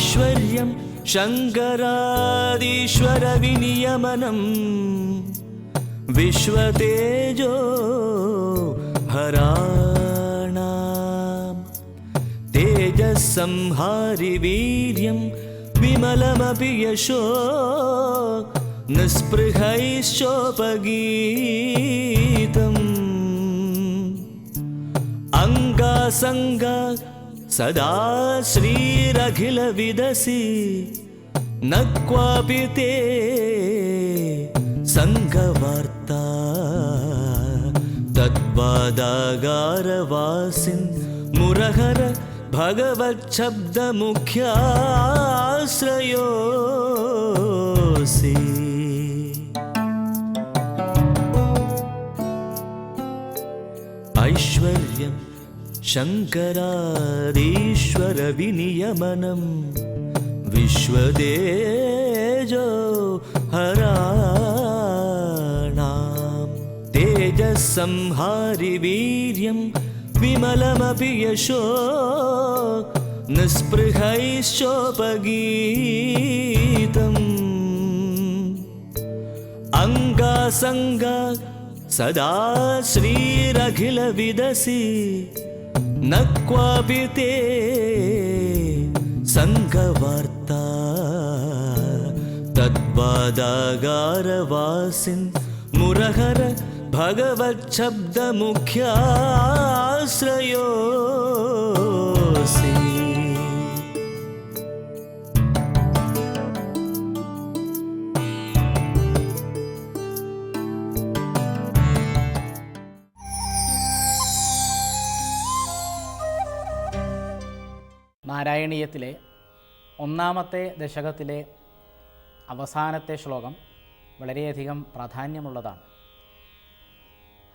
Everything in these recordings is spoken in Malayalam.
ऐश्वर्यं शङ्करादीश्वरविनियमनम् विश्वतेजो हराणाम् तेजःसंहारि वीर्यं विमलमपि यशो निःस्पृहैश्चोपगीतम् अङ्गासङ्गा सदा श्रीरखिलविदसि न क्वापि ते सङ्गवार्ता तद्वादागारवासिन् मुरहर भगवच्छब्दमुख्याश्रयोऽसि ऐश्वर्यं शङ्करादीश्वरविनियमनं विश्वदेजो हराणां तेजःसंहारि वीर्यं विमलमपि यशो निःस्पृहैश्चोपगीतम् अङ्गासङ्गा सदा श्रीरखिलविदसि न क्वापि ते सङ्गवार्ता तद्वादागारवासिन् मुरहर भगवच्छब्दमुख्याश्रयोऽसि നാരായണീയത്തിലെ ഒന്നാമത്തെ ദശകത്തിലെ അവസാനത്തെ ശ്ലോകം വളരെയധികം പ്രാധാന്യമുള്ളതാണ്.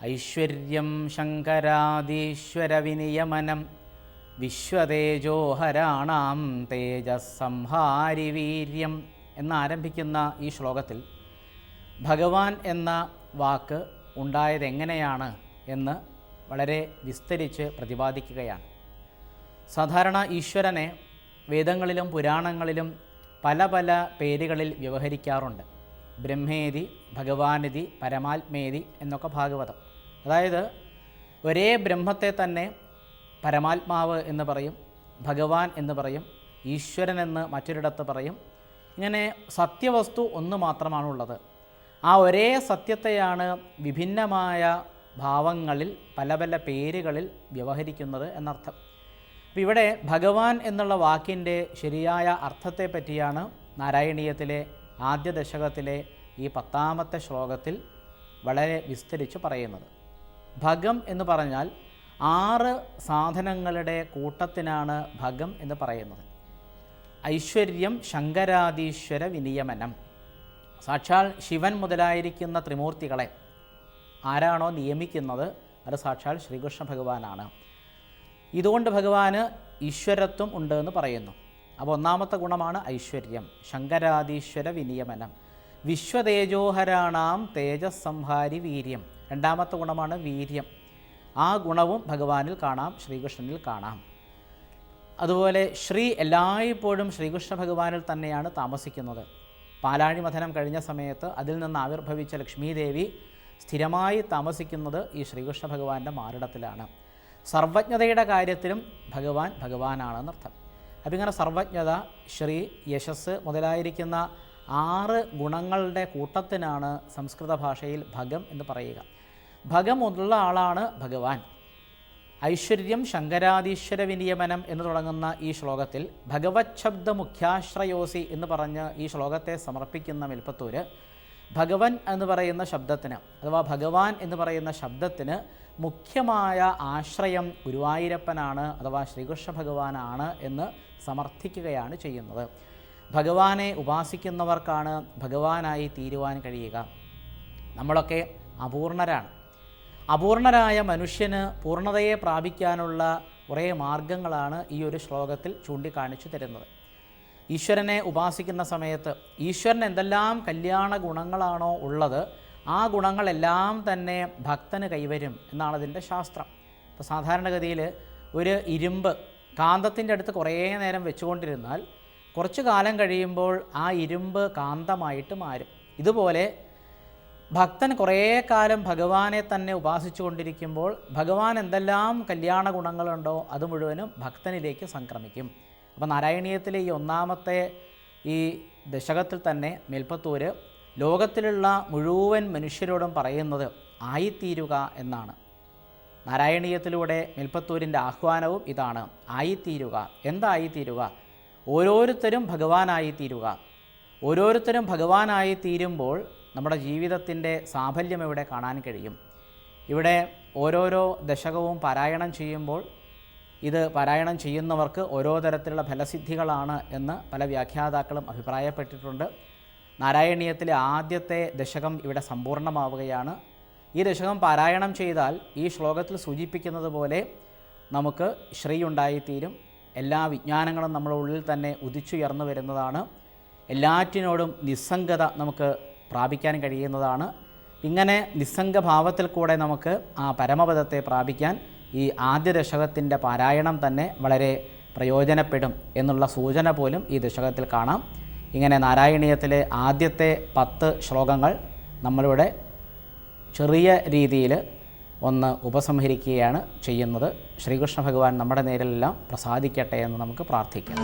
ഐശ്വര്യം ശങ്കരാദീശ്വരവിനിയമനം വിശ്വതേജോഹരാണാം തേജസ്സംഹാരി വീര്യം എന്നാരംഭിക്കുന്ന ഈ ശ്ലോകത്തിൽ ഭഗവാൻ എന്ന വാക്ക് ഉണ്ടായതെങ്ങനെയാണ് എന്ന് വളരെ വിസ്തരിച്ച് പ്രതിപാദിക്കുകയാണ്. സാധാരണ ഈശ്വരനെ വേദങ്ങളിലും പുരാണങ്ങളിലും പല പല പേരുകളിൽ വ്യവഹരിക്കാറുണ്ട്. ബ്രഹ്മേതി ഭഗവാനിതി പരമാത്മേതി എന്നൊക്കെ ഭാഗവതം. അതായത് ഒരേ ബ്രഹ്മത്തെ തന്നെ പരമാത്മാവ് എന്ന് പറയും ഭഗവാൻ എന്ന് പറയും ഈശ്വരൻ എന്ന് മറ്റൊരിടത്ത് പറയും. ഇങ്ങനെ സത്യവസ്തു ഒന്ന് മാത്രമാണുള്ളത്. ആ ഒരേ സത്യത്തെയാണ് വിഭിന്നമായ ഭാവങ്ങളിൽ പല പല പേരുകളിൽ വ്യവഹരിക്കുന്നത് എന്നർത്ഥം. അപ്പം ഇവിടെ ഭഗവാൻ എന്നുള്ള വാക്കിന്റെ ശരിയായ അർത്ഥത്തെ പറ്റിയാണ് നാരായണീയത്തിലെ ആദ്യ ദശകത്തിലെ ഈ പത്താമത്തെ ശ്ലോകത്തിൽ വളരെ വിസ്തരിച്ച് പറയുന്നത്. ഭഗം എന്ന് പറഞ്ഞാൽ ആറ് സാധനങ്ങളുടെ കൂട്ടത്തിനാണ് ഭഗം എന്ന് പറയുന്നത്. ഐശ്വര്യം ശങ്കരാദീശ്വര വിനിയമനം. സാക്ഷാൽ ശിവൻ മുതലായിരിക്കുന്ന ത്രിമൂർത്തികളെ ആരാണോ നിയമിക്കുന്നത്? അത് സാക്ഷാൽ ശ്രീകൃഷ്ണ ഭഗവാനാണ്. ഇതുകൊണ്ട് ഭഗവാന് ഈശ്വരത്വം ഉണ്ട് എന്ന് പറയുന്നു. അപ്പോൾ ഒന്നാമത്തെ ഗുണമാണ് ഐശ്വര്യം. ശങ്കരാദീശ്വര വിനിയമനം. വിശ്വതേജോഹരാണാം തേജസ്സംഹാരി വീര്യം. രണ്ടാമത്തെ ഗുണമാണ് വീര്യം. ആ ഗുണവും ഭഗവാനിൽ കാണാം ശ്രീകൃഷ്ണനിൽ കാണാം. അതുപോലെ ശ്രീ എല്ലായ്പ്പോഴും ശ്രീകൃഷ്ണ ഭഗവാനിൽ തന്നെയാണ് താമസിക്കുന്നത്. പാലാഴി മഥനം കഴിഞ്ഞ സമയത്ത് അതിൽ നിന്ന് ആവിർഭവിച്ച ലക്ഷ്മീദേവി സ്ഥിരമായി താമസിക്കുന്നത് ഈ ശ്രീകൃഷ്ണ ഭഗവാന്റെ മാറിടത്തിലാണ്. സർവജ്ഞതയുടെ കാര്യത്തിലും ഭഗവാൻ ഭഗവാനാണെന്നർത്ഥം അപ്പം ഇങ്ങനെ സർവജ്ഞത ശ്രീ യശസ് മുതലായിരിക്കുന്ന ആറ് ഗുണങ്ങളുടെ കൂട്ടത്തിനാണ് സംസ്കൃത ഭാഷയിൽ ഭഗം എന്ന് പറയുക. ഭഗം ഉള്ള ആളാണ് ഭഗവാൻ. ഐശ്വര്യം ശങ്കരാദീശ്വര വിനിയമനം എന്ന് തുടങ്ങുന്ന ഈ ശ്ലോകത്തിൽ ഭഗവത് ശബ്ദ മുഖ്യാശ്രയോസി എന്ന് പറഞ്ഞ് ഈ ശ്ലോകത്തെ സമർപ്പിക്കുന്ന മെൽപ്പത്തൂര് ഭഗവൻ എന്ന് പറയുന്ന ശബ്ദത്തിന് അഥവാ ഭഗവാൻ എന്ന് പറയുന്ന ശബ്ദത്തിന് മുഖ്യമായ ആശ്രയം ഗുരുവായൂരപ്പനാണ് അഥവാ ശ്രീകൃഷ്ണ ഭഗവാനാണ് എന്ന് സമർത്ഥിക്കുകയാണ് ചെയ്യുന്നത്. ഭഗവാനെ ഉപാസിക്കുന്നവർക്കാണ് ഭഗവാനായി തീരുവാൻ കഴിയുക. നമ്മളൊക്കെ അപൂർണരാണ്. അപൂർണരായ മനുഷ്യന് പൂർണതയെ പ്രാപിക്കാനുള്ള കുറേ മാർഗങ്ങളാണ് ഈ ഒരു ശ്ലോകത്തിൽ ചൂണ്ടിക്കാണിച്ചു തരുന്നത്. ഈശ്വരനെ ഉപാസിക്കുന്ന സമയത്ത് ഈശ്വരൻ എന്തെല്ലാം കല്യാണ ഗുണങ്ങളാണോ ഉള്ളത് ആ ഗുണങ്ങളെല്ലാം തന്നെ ഭക്തന് കൈവരും എന്നാണ് അതിന്റെ ശാസ്ത്രം. ഇപ്പോൾ സാധാരണഗതിയിൽ ഒരു ഇരുമ്പ് കാന്തത്തിന്റെ അടുത്ത് കുറേ നേരം വെച്ചുകൊണ്ടിരുന്നാൽ കുറച്ചു കാലം കഴിയുമ്പോൾ ആ ഇരുമ്പ് കാന്തമായിട്ട് മാറും ഇതുപോലെ ഭക്തൻ കുറേ കാലം ഭഗവാനെ തന്നെ ഉപാസിച്ചു കൊണ്ടിരിക്കുമ്പോൾ ഭഗവാൻ എന്തെല്ലാം കല്യാണ ഗുണങ്ങളുണ്ടോ അത് മുഴുവനും ഭക്തനിലേക്ക് സംക്രമിക്കും. അപ്പോൾ നാരായണീയത്തിലെ ഈ ഒന്നാമത്തെ ഈ ദശകത്തിൽ തന്നെ മേൽപ്പത്തൂര് ലോകത്തിലുള്ള മുഴുവൻ മനുഷ്യരോടും പറയുന്നത് ആയിത്തീരുക എന്നാണ്. നാരായണീയത്തിലൂടെ മേൽപ്പത്തൂരിന്റെ ആഹ്വാനവും ഇതാണ്. ആയിത്തീരുക. എന്തായിത്തീരുക ഓരോരുത്തരും ഭഗവാനായിത്തീരുക. ഓരോരുത്തരും ഭഗവാനായി തീരുമ്പോൾ നമ്മുടെ ജീവിതത്തിന്റെ സാഫല്യം ഇവിടെ കാണാൻ കഴിയും? ഇവിടെ ഓരോരോ ദശകവും പാരായണം ചെയ്യുമ്പോൾ ഇത് പാരായണം ചെയ്യുന്നവർക്ക് ഓരോ തരത്തിലുള്ള ഫലസിദ്ധികളാണ് എന്ന് പല വ്യാഖ്യാതാക്കളും അഭിപ്രായപ്പെട്ടിട്ടുണ്ട്. നാരായണീയത്തിലെ ആദ്യത്തെ ദശകം ഇവിടെ സമ്പൂർണമാവുകയാണ് ഈ ദശകം പാരായണം ചെയ്താൽ ഈ ശ്ലോകത്തിൽ സൂചിപ്പിക്കുന്നത് പോലെ നമുക്ക് ശ്രീ ഉണ്ടായിത്തീരും എല്ലാ വിജ്ഞാനങ്ങളും നമ്മുടെ ഉള്ളിൽ തന്നെ ഉദിച്ചുയർന്നു വരുന്നതാണ്. എല്ലാറ്റിനോടും നിസ്സംഗത നമുക്ക് പ്രാപിക്കാൻ കഴിയുന്നതാണ്. ഇങ്ങനെ നിസ്സംഗഭാവത്തിൽ കൂടെ നമുക്ക് ആ പരമപദത്തെ പ്രാപിക്കാൻ ഈ ആദ്യ ദശകത്തിന്റെ പാരായണം തന്നെ വളരെ പ്രയോജനപ്പെടും എന്നുള്ള സൂചന പോലും ഈ ദശകത്തിൽ കാണാം. ഇങ്ങനെ നാരായണീയത്തിലെ ആദ്യത്തെ പത്ത് ശ്ലോകങ്ങൾ നമ്മളിവിടെ ചെറിയ രീതിയിൽ ഒന്ന് ഉപസംഹരിക്കുകയാണ് ചെയ്യുന്നത്. ശ്രീകൃഷ്ണ ഭഗവാൻ നമ്മുടെ നേരിലെല്ലാം പ്രസാദിക്കട്ടെ എന്ന് നമുക്ക് പ്രാർത്ഥിക്കാം.